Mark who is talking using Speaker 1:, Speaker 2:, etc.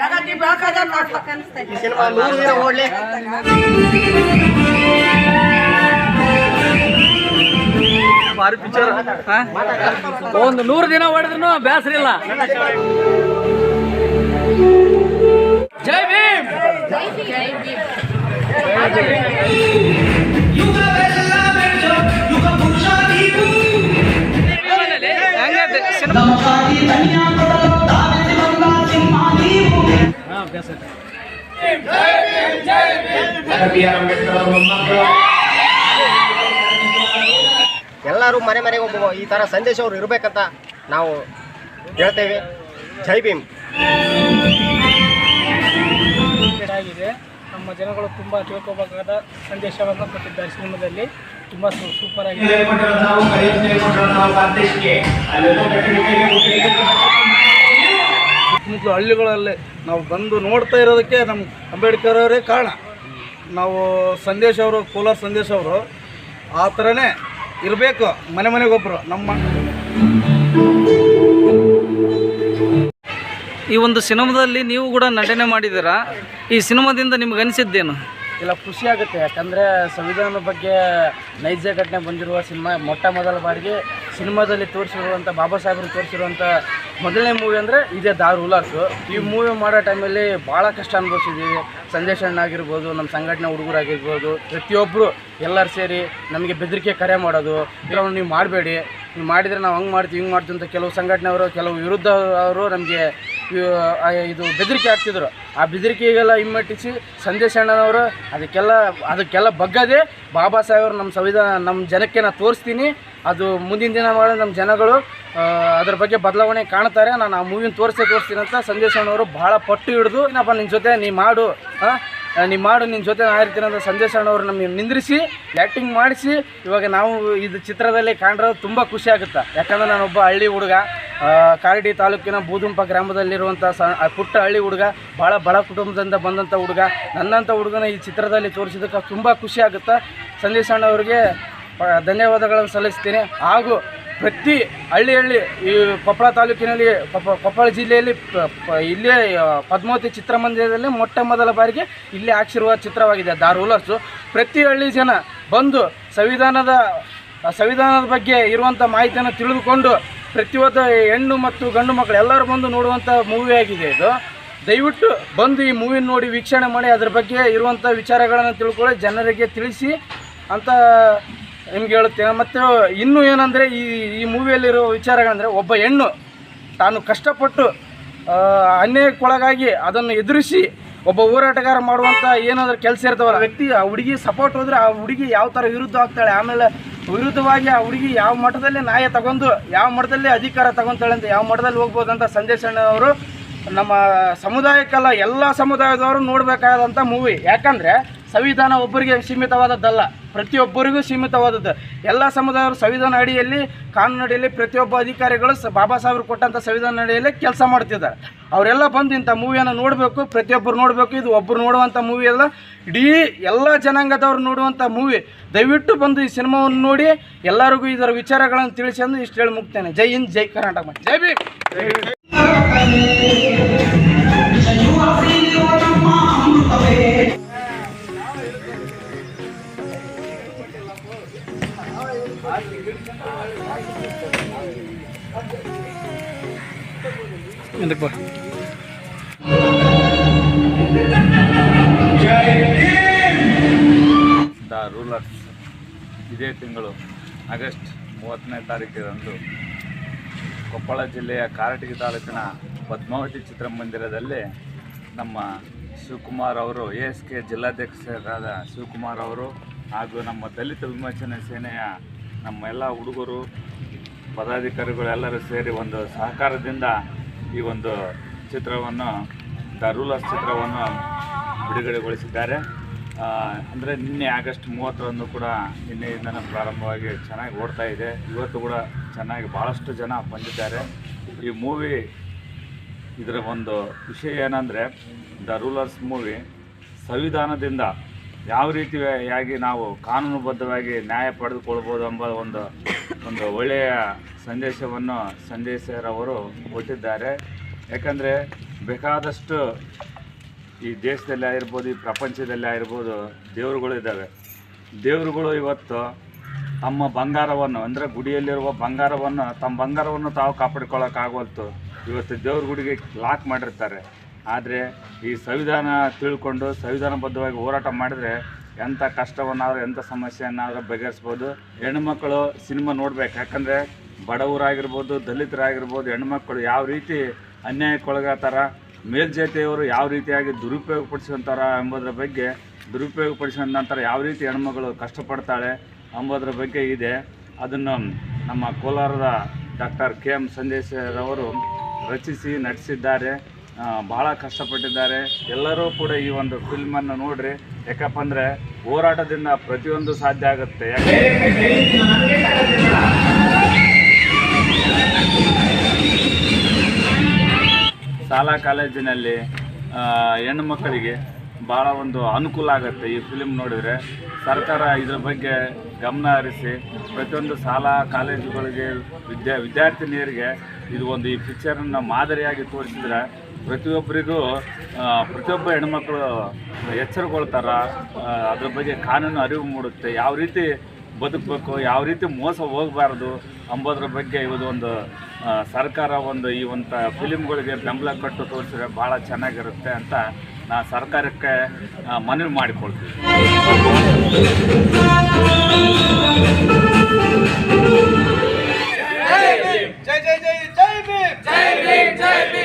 Speaker 1: ಜಗತ್ತಿ
Speaker 2: ಈ ಸಿನಿಮಾ ನೂರು ದಿನ ಓಡ್ಲಿ
Speaker 3: ಭಾರಿ ಪಿಕ್ಚರ್ ಒಂದು ನೂರು ದಿನ ಭೀಮ್. ಬೇಸರ ಇಲ್ಲ ಜೈ ಭೀಮ್.
Speaker 2: ಎಲ್ಲರೂ ಮನೆ ಮನೆಗೆ ಒಬ್ಬ ಈ ಥರ ಸಂದೇಶ ಅವರು ಇರಬೇಕಂತ ನಾವು ಹೇಳ್ತೇವೆ. ಜೈ ಭೀಮ್.
Speaker 4: ಆಗಿದೆ. ನಮ್ಮ ಜನಗಳು ತುಂಬ ತಿಳ್ಕೋಬೇಕಾದ ಸಂದೇಶವನ್ನು ಕೊಟ್ಟಿದ್ದಾರೆ ಸಿನಿಮಾದಲ್ಲಿ. ತುಂಬ ಸೂಪರ್ ಆಗಿದೆ.
Speaker 3: ಹಳ್ಳಿಗಳಲ್ಲಿ ನಾವು ಬಂದು ನೋಡ್ತಾ ಇರೋದಕ್ಕೆ ನಮ್ಮ ಅಂಬೇಡ್ಕರ್ ಅವರೇ ಕಾರಣ. ನಾವು ಸಂದೇಶ್ ಅವರು ಕೋಲಾರ ಸಂದೇಶ್ ಅವರು ಆ ಥರನೇ ಇರಬೇಕು ಮನೆ ಮನೆಗೊಬ್ಬರು ನಮ್ಮ ಈ ಒಂದು ಸಿನಿಮಾದಲ್ಲಿ ನೀವು ಕೂಡ ನಟನೆ ಮಾಡಿದ್ದೀರಾ? ಈ ಸಿನಿಮಾದಿಂದ ನಿಮ್ಗೆ ಅನಿಸಿದ್ದೇನು?
Speaker 4: ಇಲ್ಲ ಖುಷಿ ಆಗುತ್ತೆ. ಯಾಕಂದರೆ ಸಂವಿಧಾನದ ಬಗ್ಗೆ ನೈಜ ಘಟನೆ ಬಂದಿರುವ ಸಿನಿಮಾ ಮೊಟ್ಟ ಮೊದಲ ಬಾರಿಗೆ ಸಿನಿಮಾದಲ್ಲಿ ತೋರಿಸಿರುವಂಥ ಬಾಬಾ ಸಾಹೇಬ್ರು ತೋರಿಸಿರುವಂಥ ಮೊದಲನೇ ಮೂವಿ ಅಂದರೆ ಇದೇ ದಾರ್ ರೂಲರ್ಸು ಈ ಮೂವಿ ಮಾಡೋ ಟೈಮಲ್ಲಿ ಭಾಳ ಕಷ್ಟ ಅನುಭವಿಸಿದ್ದೀವಿ ಸಂದೇಶ ಅಣ್ಣ ಆಗಿರ್ಬೋದು ನಮ್ಮ ಸಂಘಟನೆ ಹುಡುಗರಾಗಿರ್ಬೋದು ಪ್ರತಿಯೊಬ್ಬರು ಎಲ್ಲರೂ ಸೇರಿ ನಮಗೆ ಬೆದರಿಕೆ ಕರೆ ಮಾಡೋದು ಇಲ್ಲ ನೀವು ಮಾಡಬೇಡಿ. ನೀವು ಮಾಡಿದರೆ ನಾವು ಹಂಗೆ ಮಾಡ್ತೀವಿ, ಹಿಂಗೆ ಮಾಡ್ತೀವಿ ಅಂತ ಕೆಲವು ಸಂಘಟನೆಯವರು, ಕೆಲವು ವಿರುದ್ಧ ಅವರು ನಮಗೆ ಇದು ಬೆದರಿಕೆ ಹಾಕ್ತಿದ್ರು. ಆ ಬೆದರಿಕೆಗೆಲ್ಲ ಹಿಮ್ಮೆಟ್ಟಿಸಿ ಸಂದೇಶ್ ಅಣ್ಣನವರು ಅದಕ್ಕೆಲ್ಲ ಅದಕ್ಕೆಲ್ಲ ಬಗ್ಗದೆ ಬಾಬಾ ಸಾಹೇಬ್ರು ನಮ್ಮ ಸಂವಿಧಾನ, ನಮ್ಮ ಜನಕ್ಕೆ ನಾನು ತೋರಿಸ್ತೀನಿ. ಅದು ಮುಂದಿನ ದಿನ ಮಾಡಿ ನಮ್ಮ ಜನಗಳು ಅದ್ರ ಬಗ್ಗೆ ಬದಲಾವಣೆ ಕಾಣ್ತಾರೆ. ನಾನು ಆ ಮೂವಿನ ತೋರಿಸೇ ತೋರಿಸ್ತೀನಿ ಅಂತ ಸಂದೇಶ ಅಣ್ಣವರು ಭಾಳ ಪಟ್ಟು ಹಿಡಿದು ಏನಪ್ಪ ನಿನ್ನ ಜೊತೆ ನೀ ಮಾಡು. ಹಾಂ ನೀ ಮಾಡು ನಿನ್ನ ಜೊತೆ ನಾ ಇರ್ತೀನಿ ಅಂತ ಸಂದೇಶ್ ಅಣ್ಣವ್ರು ನಮಗೆ ನಿಂದ್ರಿಸಿ ಆ್ಯಕ್ಟಿಂಗ್ ಮಾಡಿಸಿ, ಇವಾಗ ನಾವು ಇದು ಚಿತ್ರದಲ್ಲಿ ಕಾಣಿರೋದು ತುಂಬ ಖುಷಿ ಆಗುತ್ತೆ. ಯಾಕಂದ್ರೆ ನಾನೊಬ್ಬ ಹಳ್ಳಿ ಹುಡುಗ. ಕಾರಡಿ ತಾಲೂಕಿನ ಬೂದುಂಪ ಗ್ರಾಮದಲ್ಲಿರುವಂಥ ಸ ಪುಟ್ಟ ಹಳ್ಳಿ ಹುಡುಗ ಭಾಳ ಬಡ ಕುಟುಂಬದಿಂದ ಬಂದಂಥ ಹುಡುಗ. ನನ್ನಂಥ ಹುಡುಗನ ಈ ಚಿತ್ರದಲ್ಲಿ ತೋರಿಸಿದಕ್ಕೆ ತುಂಬ ಖುಷಿ ಆಗುತ್ತೆ? ಸಣ್ಣ ಆ, ಧನ್ಯವಾದಗಳನ್ನು ಸಲ್ಲಿಸ್ತೀನಿ. ಹಾಗೂ ಪ್ರತಿ ಹಳ್ಳಿ ಹಳ್ಳಿ ಈ ಕೊಪ್ಪಳ ತಾಲೂಕಿನಲ್ಲಿ ಕೊಪ್ಪ ಕೊಪ್ಪಳ ಜಿಲ್ಲೆಯಲ್ಲಿ ಇಲ್ಲೇ ಪದ್ಮಾವತಿ ಚಿತ್ರಮಂದಿರದಲ್ಲಿ ಮೊಟ್ಟ ಮೊದಲ ಬಾರಿಗೆ ಇಲ್ಲೇ ಹಾಕ್ಸಿರುವ ಚಿತ್ರವಾಗಿದೆ ದ ಪ್ರತಿ ಹಳ್ಳಿ ಜನ ಬಂದು ಸಂವಿಧಾನದ ಸಂವಿಧಾನದ ಬಗ್ಗೆ ಇರುವಂಥ ಮಾಹಿತಿಯನ್ನು ತಿಳಿದುಕೊಂಡು ಪ್ರತಿಯೊಂದು ಹೆಣ್ಣು ಮತ್ತು ಗಂಡು ಮಕ್ಕಳು ಎಲ್ಲರೂ ಬಂದು ನೋಡುವಂಥ ಮೂವಿ ಆಗಿದೆ ಇದು. ದಯವಿಟ್ಟು ಬಂದು ಈ ಮೂವಿ ನೋಡಿ ವೀಕ್ಷಣೆ ಮಾಡಿ, ಅದ್ರ ಬಗ್ಗೆ ಇರುವಂಥ ವಿಚಾರಗಳನ್ನು ತಿಳ್ಕೊಳ್ಳಿ, ಜನರಿಗೆ ತಿಳಿಸಿ ಅಂತ ನಿಮ್ಗೆ ಹೇಳುತ್ತೇನೆ. ಮತ್ತು ಇನ್ನೂ ಏನಂದರೆ ಈ ಈ ಮೂವಿಯಲ್ಲಿರುವ ವಿಚಾರಗಳಂದರೆ ಒಬ್ಬ ಹೆಣ್ಣು ತಾನು ಕಷ್ಟಪಟ್ಟು ಅನ್ಯಾಯಕ್ಕೊಳಗಾಗಿ ಅದನ್ನು ಎದುರಿಸಿ ಒಬ್ಬ ಹೋರಾಟಗಾರ ಮಾಡುವಂಥ ಏನಾದರೂ ಕೆಲಸ ಇರ್ತವಲ್ಲ ವ್ಯಕ್ತಿ ಆ ಹುಡುಗಿ ಸಪೋರ್ಟ್ ಹೋದ್ರೆ ಆ ಹುಡುಗಿ ಯಾವ ಥರ ವಿರುದ್ಧ ಆಗ್ತಾಳೆ? ಆಮೇಲೆ ವಿರುದ್ಧವಾಗಿ ಆ ಹುಡುಗಿ ಯಾವ ಮಟ್ಟದಲ್ಲಿ ನಾಯ ತಗೊಂಡು, ಯಾವ ಮಠದಲ್ಲಿ ಅಧಿಕಾರ ತಗೊಂತಾಳೆ ಅಂತ ಯಾವ ಮಠದಲ್ಲಿ ಹೋಗ್ಬೋದು ಅಂತ ಅವರು ನಮ್ಮ ಸಮುದಾಯಕ್ಕೆಲ್ಲ ಎಲ್ಲ ಸಮುದಾಯದವರು ನೋಡಬೇಕಾದಂಥ ಮೂವಿ ಯಾಕಂದರೆ ಸಂವಿಧಾನ ಒಬ್ಬರಿಗೆ ಸೀಮಿತವಾದದ್ದಲ್ಲ. ಪ್ರತಿಯೊಬ್ಬರಿಗೂ ಸೀಮಿತವಾದದ್ದು. ಎಲ್ಲ ಸಮುದಾಯರು ಸಂವಿಧಾನ ಅಡಿಯಲ್ಲಿ ಕಾನೂನು ಅಡಿಯಲ್ಲಿ ಪ್ರತಿಯೊಬ್ಬ ಅಧಿಕಾರಿಗಳು ಬಾಬಾ ಸಾಹೇಬರು ಕೊಟ್ಟಂಥ ಸಂವಿಧಾನ ಅಡಿಯಲ್ಲಿ ಕೆಲಸ ಮಾಡ್ತಿದ್ದಾರೆ. ಅವರೆಲ್ಲ ಬಂದು ಇಂಥ ಮೂವಿಯನ್ನು ನೋಡಬೇಕು, ಪ್ರತಿಯೊಬ್ಬರು ನೋಡಬೇಕು, ಇದು ಒಬ್ಬರು ನೋಡುವಂಥ ಮೂವಿ ಅಲ್ಲ, ಇಡೀ ಎಲ್ಲ ಜನಾಂಗದವ್ರು ನೋಡುವಂಥ ಮೂವಿ. ದಯವಿಟ್ಟು ಬಂದು ಈ ಸಿನಿಮಾವನ್ನು ನೋಡಿ, ಎಲ್ಲರಿಗೂ ಇದರ ವಿಚಾರಗಳನ್ನು ತಿಳಿಸಿ ಅಂದು ಇಷ್ಟು ಹೇಳಿ ಮುಗ್ತೇನೆ. ಜೈ ಹಿಂದ್, ಜೈ ಕರ್ನಾಟಕ. ಜೈ ಭೀಮ್.
Speaker 3: ಇದಕ್ಕೆ ಬಾ
Speaker 5: ದ ರೂಲರ್ಸ್ ಇದೇ ತಿಂಗಳು, ಆಗಸ್ಟ್ ಮೂವತ್ತನೇ ತಾರೀಕಿನಂದು ಕೊಪ್ಪಳ ಜಿಲ್ಲೆಯ ಕಾರಟಗಿ ತಾಲೂಕಿನ ಪದ್ಮಾವತಿ ಚಿತ್ರಮಂದಿರದಲ್ಲಿ ನಮ್ಮ ಶಿವಕುಮಾರ್ ಅವರು, ಎ ಎಸ್ ಕೆ ಜಿಲ್ಲಾಧ್ಯಕ್ಷರಾದ ಶಿವಕುಮಾರ್ ಅವರು ಹಾಗೂ ನಮ್ಮ ದಲಿತ ವಿಮೋಚನಾ ಸೇನೆಯ ನಮ್ಮ ಎಲ್ಲ ಹುಡುಗರು ಪದಾಧಿಕಾರಿಗಳೆಲ್ಲರೂ ಸೇರಿ ಒಂದು ಸಹಕಾರದಿಂದ ಈ ಒಂದು ಚಿತ್ರವನ್ನು ದ ರೂಲರ್ಸ್ ಚಿತ್ರವನ್ನು ಬಿಡುಗಡೆಗೊಳಿಸಿದ್ದಾರೆ. ಅಂದರೆ ನಿನ್ನೆ ಆಗಸ್ಟ್ ಮೂವತ್ತರಂದು ಕೂಡ ನಿನ್ನೆಯಿಂದನೇ ಪ್ರಾರಂಭವಾಗಿ ಚೆನ್ನಾಗಿ ಓಡ್ತಾ ಇದೆ. ಇವತ್ತು ಕೂಡ ಚೆನ್ನಾಗಿ ಭಾಳಷ್ಟು ಜನ ಬಂದಿದ್ದಾರೆ. ಈ ಮೂವಿ ಇದರ ಒಂದು ವಿಷಯ ಏನಂದರೆ ದ ರೂಲರ್ಸ್ ಮೂವಿ ಸಂವಿಧಾನದಿಂದ ಯಾವ ರೀತಿಯಾಗಿ ನಾವು ಕಾನೂನುಬದ್ಧವಾಗಿ ನ್ಯಾಯ ಪಡೆದುಕೊಳ್ಬೋದು ಎಂಬ ಒಂದು ಒಂದು ಒಳ್ಳೆಯ ಸಂದೇಶವನ್ನು ಸಂದೇಶರವರು ಕೊಟ್ಟಿದ್ದಾರೆ. ಯಾಕಂದರೆ ಬೇಕಾದಷ್ಟು ಈ ದೇಶದಲ್ಲಿ ಆಗಿರ್ಬೋದು, ಈ ಪ್ರಪಂಚದಲ್ಲಿ ಆಗಿರ್ಬೋದು ದೇವರುಗಳು ಇದ್ದಾವೆ. ದೇವರುಗಳು ಇವತ್ತು ತಮ್ಮ ಬಂಗಾರವನ್ನು, ಅಂದರೆ ಗುಡಿಯಲ್ಲಿರುವ ಬಂಗಾರವನ್ನು, ತಮ್ಮ ಬಂಗಾರವನ್ನು ತಾವು ಕಾಪಾಡ್ಕೊಳ್ಳೋಕ್ಕಾಗವಲ್ತು ಇವತ್ತು ದೇವ್ರ ಗುಡಿಗೆ ಲಾಕ್ ಮಾಡಿರ್ತಾರೆ. ಆದರೆ ಈ ಸಂವಿಧಾನ ತಿಳ್ಕೊಂಡು ಸಂವಿಧಾನಬದ್ಧವಾಗಿ ಹೋರಾಟ ಮಾಡಿದರೆ ಎಂಥ ಕಷ್ಟವನ್ನಾದರೂ ಎಂಥ ಸಮಸ್ಯೆಯನ್ನಾದರೂ ಬಗೆಹರಿಸ್ಬೋದು. ಹೆಣ್ಮಕ್ಕಳು ಸಿನಿಮಾ ನೋಡ್ಬೇಕು. ಯಾಕಂದರೆ ಬಡವರಾಗಿರ್ಬೋದು, ದಲಿತರಾಗಿರ್ಬೋದು ಹೆಣ್ಮಕ್ಳು ಯಾವ ರೀತಿ ಅನ್ಯಾಯಕ್ಕೊಳಗಾತಾರ, ಮೇಲ್ಜಾತಿಯವರು ಯಾವ ರೀತಿಯಾಗಿ ದುರುಪಯೋಗಪಡಿಸ್ಕೊಂತಾರ ಎಂಬುದರ ಬಗ್ಗೆ ನಂತರ ಯಾವ ರೀತಿ ಹೆಣ್ಮಗಳು ಕಷ್ಟಪಡ್ತಾಳೆ ಎಂಬುದರ ಬಗ್ಗೆ ಇದೆ. ಅದನ್ನು ನಮ್ಮ ಕೋಲಾರದ ಡಾಕ್ಟರ್ ಕೆ ಎಂ ಸಂದೇಶರವರು ರಚಿಸಿ, ನಟಿಸಿದ್ದಾರೆ. ಬಹಳ ಕಷ್ಟಪಟ್ಟಿದ್ದಾರೆ. ಎಲ್ಲರೂ ಕೂಡ ಈ ಒಂದು ಫಿಲ್ಮನ್ನು ನೋಡ್ರಿ. ಯಾಕಪ್ಪ ಅಂದರೆ ಹೋರಾಟದಿಂದ ಪ್ರತಿಯೊಂದು ಸಾಧ್ಯ ಆಗುತ್ತೆ. ಶಾಲಾ ಕಾಲೇಜಿನಲ್ಲಿ ಹೆಣ್ಣು ಮಕ್ಕಳಿಗೆ ಭಾಳ ಒಂದು ಅನುಕೂಲ ಆಗುತ್ತೆ ಈ ಫಿಲಿಮ್ ನೋಡಿದರೆ. ಸರ್ಕಾರ ಇದ್ರ ಬಗ್ಗೆ ಗಮನ ಹರಿಸಿ, ಪ್ರತಿಯೊಂದು ಶಾಲಾ ಕಾಲೇಜುಗಳಿಗೆ ವಿದ್ಯಾ ವಿದ್ಯಾರ್ಥಿನಿಯರಿಗೆ ಇದು ಒಂದು ಈ ಪಿಕ್ಚರನ್ನು ಮಾದರಿಯಾಗಿ ತೋರಿಸಿದ್ರೆ ಪ್ರತಿಯೊಬ್ಬರಿಗೂ ಪ್ರತಿಯೊಬ್ಬ ಹೆಣ್ಮಕ್ಳು ಎಚ್ಚರಿಕೊಳ್ತಾರ ಅದ್ರ ಬಗ್ಗೆ ಕಾನೂನು ಅರಿವು ಮೂಡುತ್ತೆ. ಯಾವ ರೀತಿ ಬದುಕಬೇಕು, ಯಾವ ರೀತಿ ಮೋಸ ಹೋಗಬಾರ್ದು ಅಂಬೋದ್ರ ಬಗ್ಗೆ ಇವತ್ತು ಒಂದು ಸರ್ಕಾರ ಒಂದು ಈ ಒಂದು ಫಿಲಿಮ್ಗಳಿಗೆ ಬೆಂಬಲ ಕಟ್ಟು ತೋರಿಸಿದ್ರೆ ಭಾಳ ಚೆನ್ನಾಗಿರುತ್ತೆ ಅಂತ ನಾ ಸರ್ಕಾರಕ್ಕೆ ಮನವಿ ಮಾಡಿಕೊಳ್ತೀವಿ ಜೈ ಜೈ ಜೈ ಜೈ ಜೈ